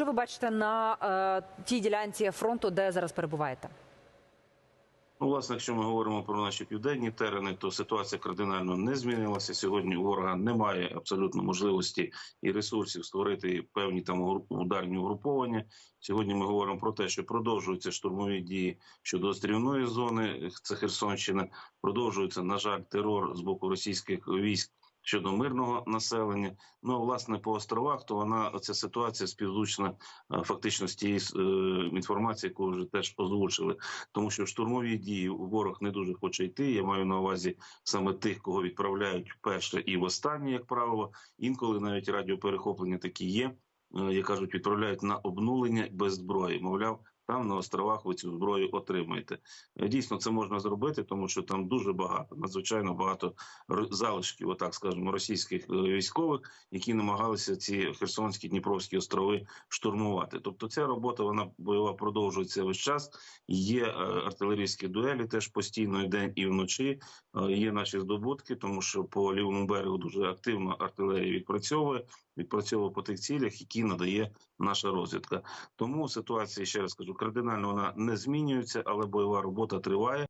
Що ви бачите на е, тій ділянці фронту, де зараз перебуваєте? Ну, власне, якщо ми говоримо про наші південні терени, то ситуація кардинально не змінилася. Сьогодні ворога немає абсолютно можливості і ресурсів створити певні там ударні угруповання. Сьогодні ми говоримо про те, що продовжуються штурмові дії щодо острівної зони. Це Херсонщина. Продовжується на жаль терор з боку російських військ. Щодо мирного населення, ну а власне по островах, то вона ця ситуація співзвучна е, фактично з тієї е, інформації, яку вже теж озвучили тому що в штурмові дії ворог не дуже хоче йти. Я маю на увазі саме тих, кого відправляють вперше і востаннє, як правило. Інколи навіть радіоперехоплення такі є. е, Як кажуть, відправляють на обнулення без зброї. Мовляв, там на островах ви цю зброю отримаєте. Е, Дійсно, це можна зробити, тому що там дуже багато, надзвичайно багато залишків, отак скажемо, російських е, військових, які намагалися ці Херсонські Дніпровські острови штурмувати. Тобто, ця робота вона бойова продовжується весь час. Є е, артилерійські дуелі теж постійно і день і вночі. Є наші здобутки, тому що по лівому берегу дуже активно артилерія відпрацьовує, відпрацьовує по тих цілях, які надає наша розвідка. Тому ситуація ще раз кажу, кардинально вона не змінюється, але бойова робота триває.